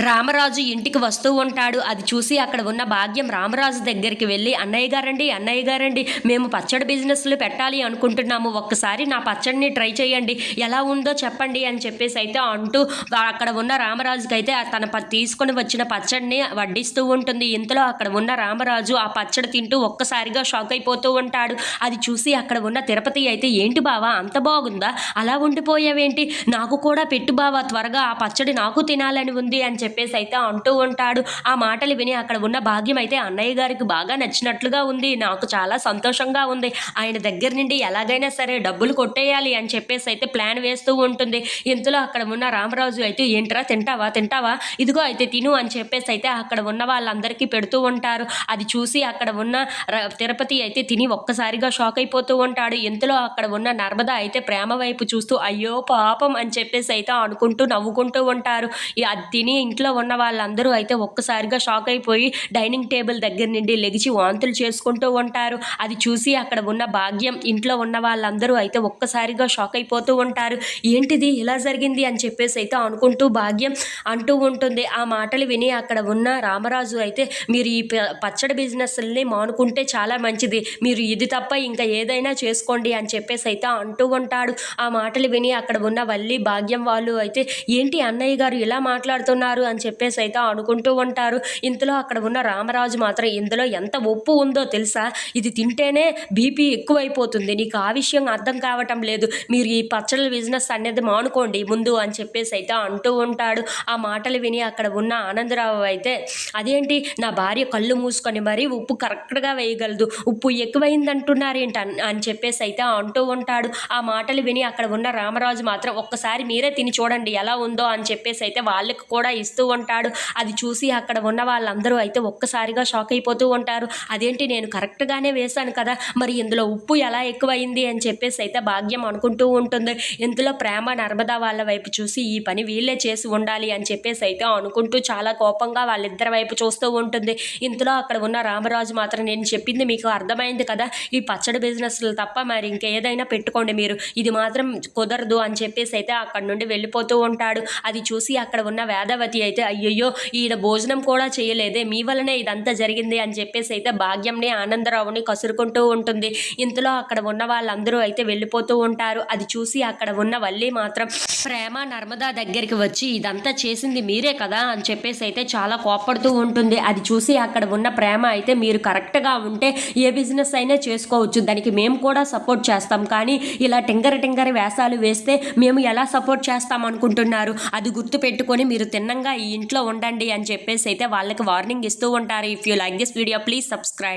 రామరాజు ఇంటికి వస్తూ ఉంటాడు. అది చూసి అక్కడ ఉన్న భాగ్యం రామరాజు దగ్గరికి వెళ్ళి అన్నయ్య గారండి అన్నయ్య గారండి మేము పచ్చడి బిజినెస్లు పెట్టాలి అనుకుంటున్నాము. ఒక్కసారి నా పచ్చడిని ట్రై చేయండి. ఎలా ఉందో చెప్పండి అని చెప్పేసి అయితే అంటూ అక్కడ ఉన్న రామరాజుకి అయితే తన ప- తీసుకొని వచ్చిన పచ్చడిని వడ్డిస్తూ ఉంటుంది. ఇంతలో అక్కడ ఉన్న రామరాజు ఆ పచ్చడి తింటూ ఒక్కసారిగా షాక్ అయిపోతూ ఉంటాడు. అది చూసి అక్కడ ఉన్న తిరుపతి అయితే ఏంటి బావా అంత బాగుందా? అలా ఉండిపోయావేంటి? నాకు కూడా పెట్టు బావా త్వరగా ఆ పచ్చడి నాకు తినాలని ఉంది అని చెప్పి చెప్పేసి అయితే అంటూ ఉంటాడు. ఆ మాటలు విని అక్కడ ఉన్న భాగ్యం అయితే అన్నయ్య గారికి బాగా నచ్చినట్లుగా ఉంది. నాకు చాలా సంతోషంగా ఉంది. ఆయన దగ్గర నుండి ఎలాగైనా సరే డబ్బులు కొట్టేయాలి అని చెప్పేసి అయితే ప్లాన్ వేస్తూ ఉంటుంది. ఇంతలో అక్కడ ఉన్న రామరాజు అయితే ఏంట్రా తింటావా తింటావా? ఇదిగో అయితే తిను అని చెప్పేసి అయితే అక్కడ ఉన్న వాళ్ళందరికీ పెడుతూ ఉంటారు. అది చూసి అక్కడ ఉన్న ర- తిరుపతి అయితే తిని ఒక్కసారిగా షాక్ అయిపోతూ ఉంటాడు. ఇంతలో అక్కడ ఉన్న నర్మద అయితే ప్రేమ వైపు చూస్తూ అయ్యో పాపం అని చెప్పేసి అయితే అనుకుంటూ నవ్వుకుంటూ ఉంటారు. అది తిని ఇంట్లో ఉన్న వాళ్ళందరూ అయితే ఒక్కసారిగా షాక్ అయిపోయి డైనింగ్ టేబుల్ దగ్గర నుండి లెగిచి వాంతులు చేసుకుంటూ ఉంటారు. అది చూసి అక్కడ ఉన్న భాగ్యం ఇంట్లో ఉన్న వాళ్ళందరూ అయితే ఒక్కసారిగా షాక్ అయిపోతూ ఉంటారు. ఏంటిది? ఇలా జరిగింది? అని చెప్పేసి అయితే అనుకుంటూ భాగ్యం అంటూ ఉంటుంది. ఆ మాటలు విని అక్కడ ఉన్న రామరాజు అయితే మీరు ఈ ప- పచ్చడి బిజినెస్ని మానుకుంటే చాలా మంచిది. మీరు ఇది తప్ప ఇంకా ఏదైనా చేసుకోండి అని చెప్పేసి అయితే అంటూ ఉంటాడు. ఆ మాటలు విని అక్కడ ఉన్న వల్లి భాగ్యం వాళ్ళు అయితే ఏంటి అన్నయ్య గారు ఇలా మాట్లాడుతున్నారు? అని చెప్పేసి అయితే అనుకుంటూ ఉంటారు. ఇంతలో అక్కడ ఉన్న రామరాజు మాత్రం ఇందులో ఎంత ఉప్పు ఉందో తెలుసా? ఇది తింటేనే బీపీ ఎక్కువైపోతుంది. నీకు ఆ విషయం అర్థం కావటం లేదు. మీరు ఈ పచ్చళ్ళ బిజినెస్ అనేది మానుకోండి ముందు అని చెప్పేసి అయితే అంటూ ఉంటాడు. ఆ మాటలు విని అక్కడ ఉన్న ఆనందరావు అయితే అదేంటి? నా భార్య కళ్ళు మూసుకొని మరీ ఉప్పు కరెక్ట్గా వేయగలదు. ఉప్పు ఎక్కువైందంటున్నారేంటి? అని చెప్పేసి అయితే అంటూ ఉంటాడు. ఆ మాటలు విని అక్కడ ఉన్న రామరాజు మాత్రం ఒక్కసారి మీరే తిని చూడండి ఎలా ఉందో అని చెప్పేసి అయితే వాళ్ళకి కూడా చేస్తూ ఉంటాడు. అది చూసి అక్కడ ఉన్న వాళ్ళందరూ అయితే ఒక్కసారిగా షాక్ అయిపోతూ ఉంటారు. అదేంటి నేను కరెక్ట్గానే వేశాను కదా మరి ఇందులో ఉప్పు ఎలా ఎక్కువైంది? అని చెప్పేసి అయితే భాగ్యం అనుకుంటూ ఉంటుంది. ఇందులో ప్రేమ నర్మదా వాళ్ళ వైపు చూసి ఈ పని వీళ్ళే చేసి ఉండాలి అని చెప్పేసి అయితే అనుకుంటూ చాలా కోపంగా వాళ్ళిద్దరి వైపు చూస్తూ ఉంటుంది. ఇంతలో అక్కడ ఉన్న రామరాజు మాత్రం నేను చెప్పింది మీకు అర్థమైంది కదా ఈ పచ్చడి బిజినెస్లు తప్ప మరి ఇంకేదైనా పెట్టుకోండి మీరు. ఇది మాత్రం కుదరదు అని చెప్పేసి అయితే అక్కడ నుండి వెళ్ళిపోతూ ఉంటాడు. అది చూసి అక్కడ ఉన్న వేదవతి అయితే అయ్యయ్యో ఈయన భోజనం కూడా చేయలేదే మీ వలనే ఇదంతా జరిగింది అని చెప్పేసి అయితే భాగ్యంని ఆనందరావుని కసురుకుంటూ ఉంటుంది. ఇంతలో అక్కడ ఉన్న వాళ్ళందరూ అయితే వెళ్ళిపోతూ ఉంటారు. అది చూసి అక్కడ ఉన్న వల్లి మాత్రం ప్రేమ నర్మదా దగ్గరికి వచ్చి ఇదంతా చేసింది మీరే కదా అని చెప్పేసి అయితే చాలా కోపడుతూ ఉంటుంది. అది చూసి అక్కడ ఉన్న ప్రేమ అయితే మీరు కరెక్ట్గా ఉంటే ఏ బిజినెస్ అయినా చేసుకోవచ్చు. దానికి మేము కూడా సపోర్ట్ చేస్తాం. కానీ ఇలా టింగర టింగర వేషాలు వేస్తే మేము ఎలా సపోర్ట్ చేస్తాం అనుకుంటున్నారు? అది గుర్తు పెట్టుకొని మీరు తిన్నంగా ఈ ఇంట్లో ఉండండి అని చెప్పేసి అయితే వాళ్ళకి వార్నింగ్ ఇస్తూ ఉంటారు. If you like this video please subscribe